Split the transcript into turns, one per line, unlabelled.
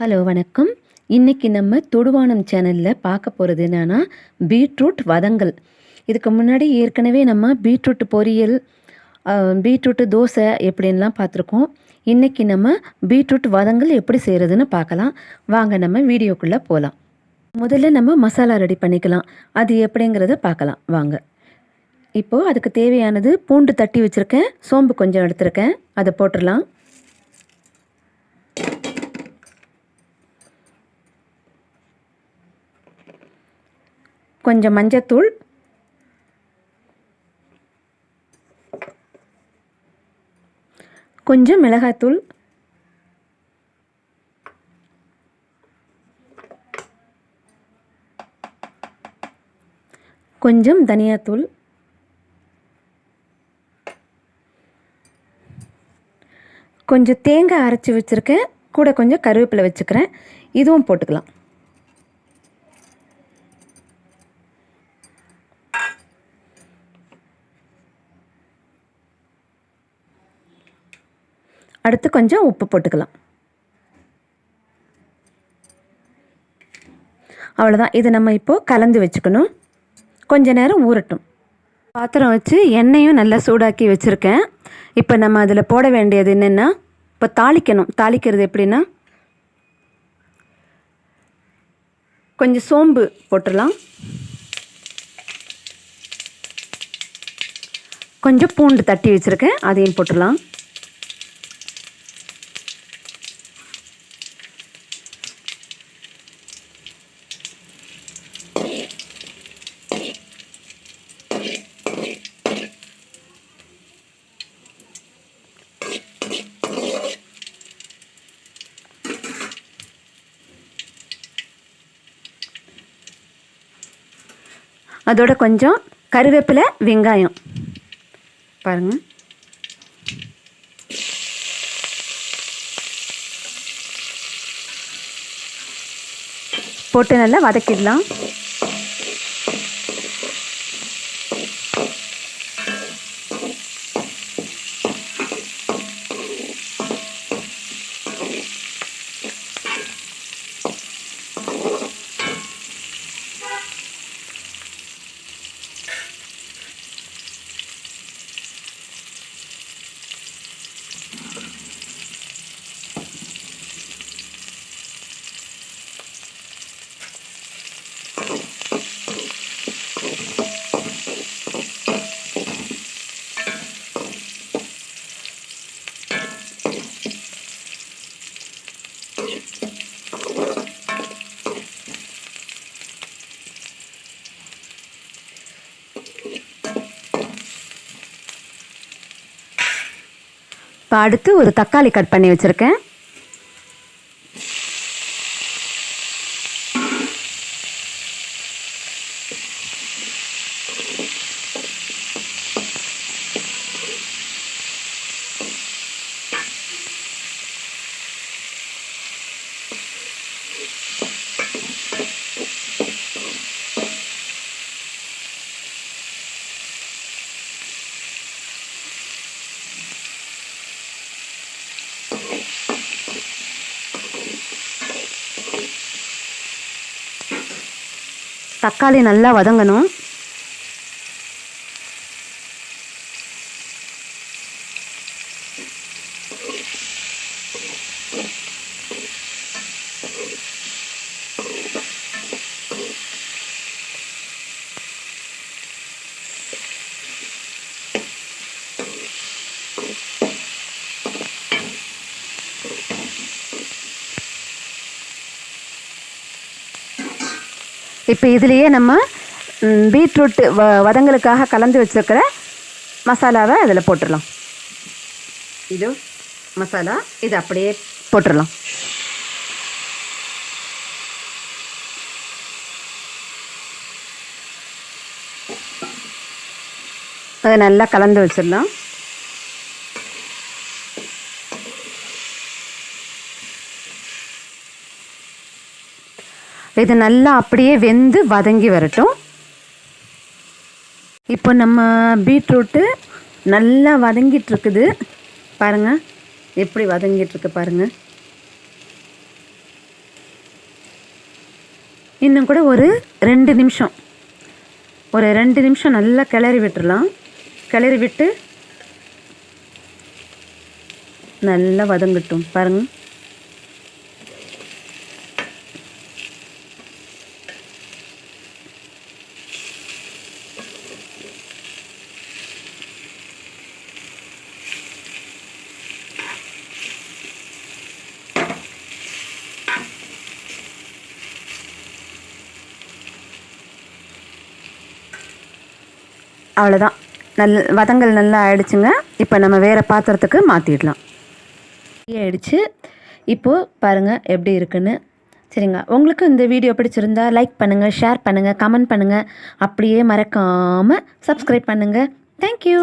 Hello வணக்கம். இன்னைக்கு நம்ம தொடுவானம் சேனலில் பார்க்க போகிறது என்னென்னா பீட்ரூட் வதங்கல். இதுக்கு முன்னாடி ஏற்கனவே நம்ம பீட்ரூட் பொரியல் பீட்ரூட்டு தோசை எப்படின்லாம் பார்த்துருக்கோம். இன்றைக்கி நம்ம பீட்ரூட் வதங்கல் எப்படி செய்கிறதுன்னு பார்க்கலாம். வாங்க நம்ம வீடியோக்குள்ளே போகலாம் முதல்ல நம்ம மசாலா ரெடி பண்ணிக்கலாம். அது எப்படிங்கிறத பார்க்கலாம். வாங்க. இப்போது அதுக்கு தேவையானது பூண்டு தட்டி வச்சுருக்கேன். சோம்பு கொஞ்சம் எடுத்திருக்கேன். அதை போட்டுடலாம். கொஞ்சம் மஞ்சத்தூள். கொஞ்சம் மிளகாத்தூள். கொஞ்சம் தனியாத்தூள். கொஞ்சம் தேங்காய் அரைச்சி வச்சுருக்கேன். கூட கொஞ்சம் கருவேப்பிலை வச்சுக்கிறேன். இதுவும் போட்டுக்கலாம். அடுத்து கொஞ்சம் உப்பு போட்டுக்கலாம். அவ்வளோதான் இது நம்ம இப்போது கலந்து வச்சுக்கணும். கொஞ்ச நேரம் ஊறட்டும். பாத்திரம் வச்சு எண்ணெயும் நல்லா சூடாக்கி வச்சுருக்கேன். இப்போ நம்ம அதில் போட வேண்டியது என்னென்னா இப்போ தாளிக்கணும். தாளிக்கிறது எப்படின்னா கொஞ்சம் சோம்பு போட்டுடலாம். கொஞ்சம் பூண்டு தட்டி வச்சுருக்கேன். அதையும் போட்டுடலாம். அதோட கொஞ்சம் கருவேப்பிலை வெங்காயம். பாருங்க. போட்டு நல்லா வதக்கிடலாம். இப்போ அடுத்து ஒரு தக்காளி கட் பண்ணி வச்சுருக்கேன். தக்காளி நல்லா வதங்கணும். இப்போ இதுலேயே நம்ம ம், பீட்ரூட் வ வதங்களுக்காக கலந்து வச்சுருக்கிற மசாலாவை அதில் போட்டுடலாம் இது மசாலா இது அப்படியே போட்டுடலாம் அதை நல்லா கலந்து வச்சிடலாம். இது நல்லா அப்படியே வெந்து வதங்கி வரட்டும். இப்போ நம்ம பீட்ரூட்டு நல்லா வதங்கிட்டுருக்குது பாருங்கள் எப்படி வதங்கிட்டுருக்கு பாருங்கள் இன்னும் கூட ஒரு ரெண்டு நிமிஷம். ஒரு ரெண்டு நிமிஷம் நல்லா கிளறி விட்டுறலாம். கிளறி விட்டு நல்லா வதங்கட்டும். பாருங்கள் அவ்வளோதான் நல் வதங்கல் நல்லா ஆயிடுச்சுங்க. இப்போ நம்ம வேறு பாத்திரத்துக்கு மாற்றிடலாம் ஆயிடுச்சு. இப்போது பாருங்கள் எப்படி இருக்குன்னு. சரிங்க. உங்களுக்கு இந்த வீடியோ பிடிச்சிருந்தா லைக் பண்ணுங்கள் ஷேர் பண்ணுங்கள் கமெண்ட் பண்ணுங்கள் அப்படியே மறக்காமல் சப்ஸ்கிரைப் பண்ணுங்கள் தேங்க்யூ